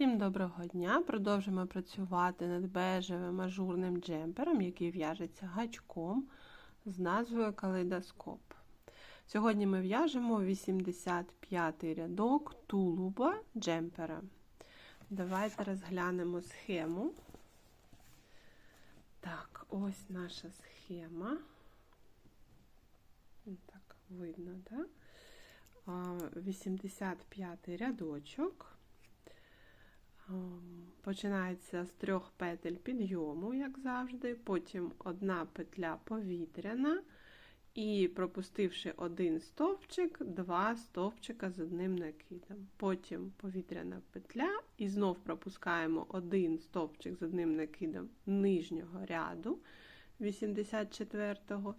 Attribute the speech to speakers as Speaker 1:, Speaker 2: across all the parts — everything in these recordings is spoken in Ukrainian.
Speaker 1: Всім доброго дня! Продовжимо працювати над бежевим ажурним джемпером, який в'яжеться гачком з назвою калейдоскоп. Сьогодні ми в'яжемо 85 рядок тулуба джемпера. Давайте розглянемо схему. Так, ось наша схема. Так, видно, так? 85 рядочок. Починається з трьох петель підйому, як завжди, потім одна петля повітряна, і пропустивши один стовпчик, два стовпчика з одним накидом. Потім повітряна петля, і знов пропускаємо один стовпчик з одним накидом нижнього ряду 84-го,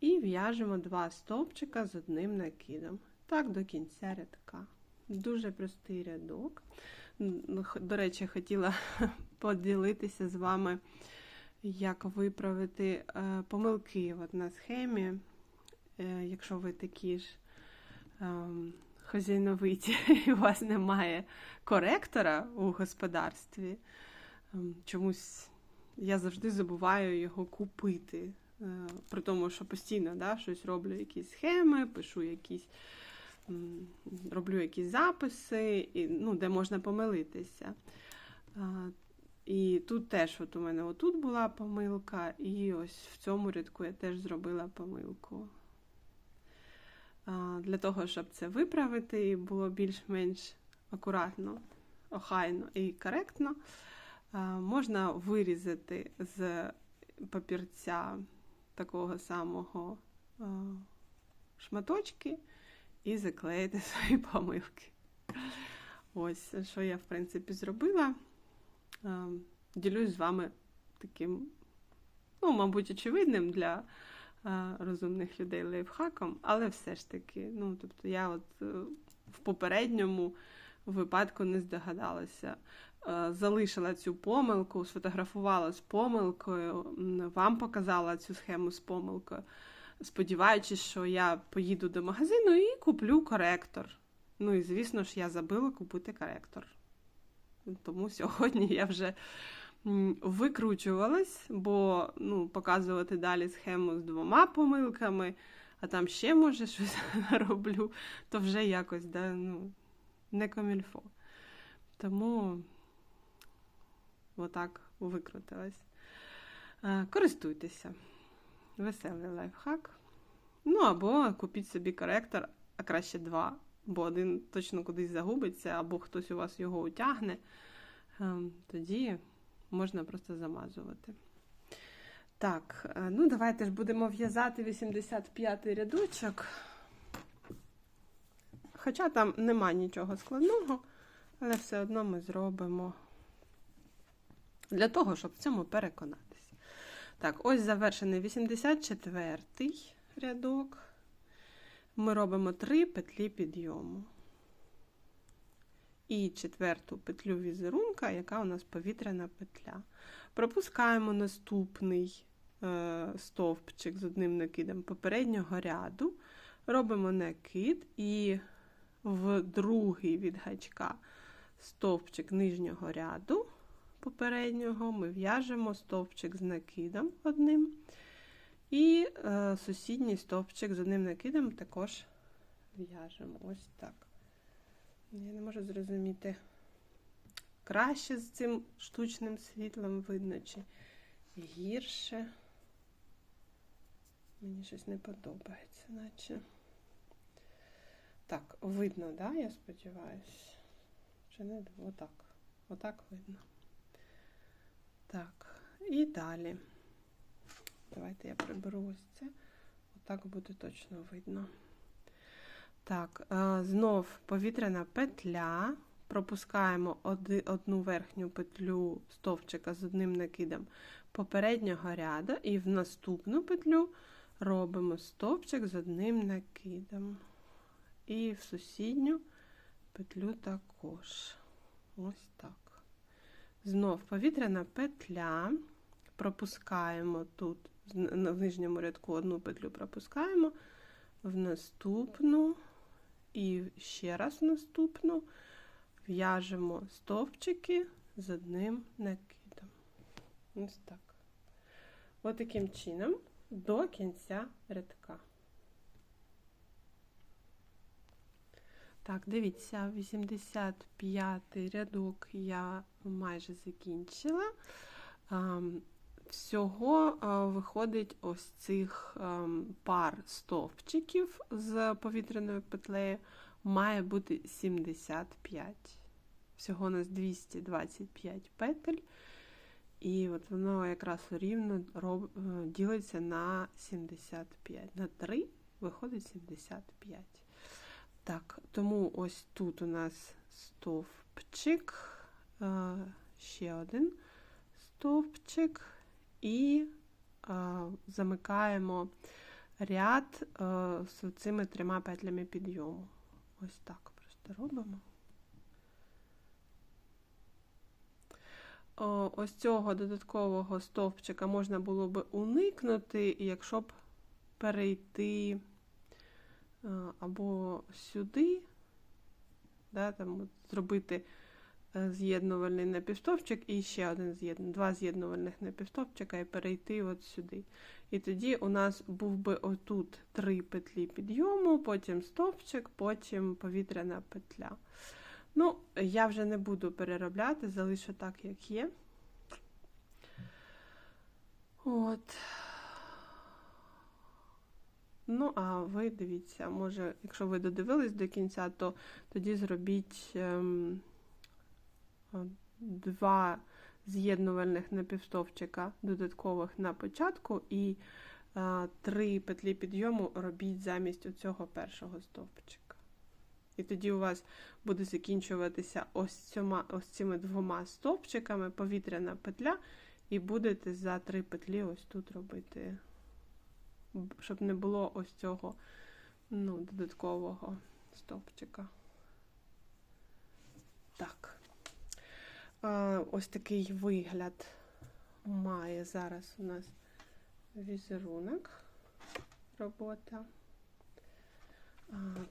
Speaker 1: і в'яжемо два стовпчика з одним накидом. Так, до кінця рядка. Дуже простий рядок. До речі, хотіла поділитися з вами, як виправити е, помилки от на схемі, е, якщо ви такі ж ем, хазяйновиті, і у вас немає коректора у господарстві. Ем, чомусь я завжди забуваю його купити. Е, при тому, що постійно да, щось роблю, якісь схеми, пишу якісь роблю якісь записи, і, ну, де можна помилитися. І тут теж от у мене отут була помилка, і ось в цьому рядку я теж зробила помилку. Для того, щоб це виправити і було більш-менш акуратно, охайно і коректно, можна вирізати з папірця такого самого шматочки і заклеїти свої помилки. Ось, що я, в принципі, зробила. Ділюсь з вами таким, ну, мабуть, очевидним для розумних людей лайфхаком, але все ж таки, ну, тобто, я от е, в попередньому випадку не здогадалася. Залишила цю помилку, сфотографувала з помилкою, вам показала цю схему з помилкою сподіваючись, що я поїду до магазину і куплю коректор. Ну і, звісно ж, я забила купити коректор. Тому сьогодні я вже викручувалась, бо ну, показувати далі схему з двома помилками, а там ще, може, щось роблю, то вже якось да, ну, не комільфо. Тому отак викрутилась. Е, користуйтеся веселий лайфхак. Ну, або купіть собі коректор, а краще два, бо один точно кудись загубиться, або хтось у вас його утягне. Ем, тоді можна просто замазувати. Так, е, ну давайте ж будемо в'язати 85-й рядочок. Хоча там нема нічого складного, але все одно ми зробимо для того, щоб в цьому переконати. Так, ось завершений 84-й рядок. Ми робимо 3 петлі підйому. І четверту петлю візерунка, яка у нас повітряна петля. Пропускаємо наступний е, стовпчик з одним накидом попереднього ряду, робимо накид і в другий від гачка стовпчик нижнього ряду попереднього ми в'яжемо стовпчик з накидом одним. І е, сусідній стовпчик з одним накидом також в'яжемо. Ось так. Я не можу зрозуміти, краще з цим штучним світлом видно, чи гірше. Мені щось не подобається, наче. Так, видно, да, я сподіваюся? Чи не отак? Отак видно. Так, і далі. Давайте я приберу ось це. Отак буде точно видно. Так, е, знов повітряна петля. Пропускаємо одну верхню петлю стовпчика з одним накидом попереднього ряду, і в наступну петлю робимо стовпчик з одним накидом. І в сусідню петлю також. Ось так. Знов повітряна петля, пропускаємо тут, в нижньому рядку одну петлю пропускаємо, в наступну і ще раз в наступну в'яжемо стовпчики з одним накидом. Ось так. Ось таким чином до кінця рядка. Так, дивіться, 85 рядок я майже закінчила. Ем, Всього е, виходить ось цих ем, пар стовпчиків з повітряною петлею має бути 75. Всього у нас 225 петель. І от воно якраз рівно е, ділиться на 75. На 3 виходить 75. Так, тому ось тут у нас стовпчик, е, ще один стовпчик, і е, замикаємо ряд з цими трьома петлями підйому. Ось так просто робимо. Ось цього додаткового стовпчика можна було би уникнути, якщо б перейти або сюди, да, там, зробити е, з'єднувальний напівстовпчик і ще один з'єднувальний, два з'єднувальних напівстовпчика і перейти от сюди. І тоді у нас був би отут три петлі підйому, потім стовпчик, потім повітряна петля. Ну, я вже не буду переробляти, залишу так, як є. От. Ну, а ви дивіться, може, якщо ви додивились до кінця, то тоді зробіть ем, два з'єднувальних напівстовпчика додаткових на початку, і е, три петлі підйому робіть замість цього першого стовпчика. І тоді у вас буде закінчуватися ось, цьома, ось цими двома стовпчиками повітряна петля, і будете за три петлі ось тут робити щоб не було ось цього ну, додаткового стовпчика. Так. Ось такий вигляд має зараз у нас візерунок робота.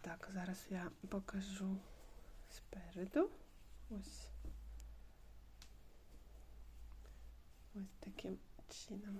Speaker 1: Так, зараз я покажу спереду. Ось ось таким чином.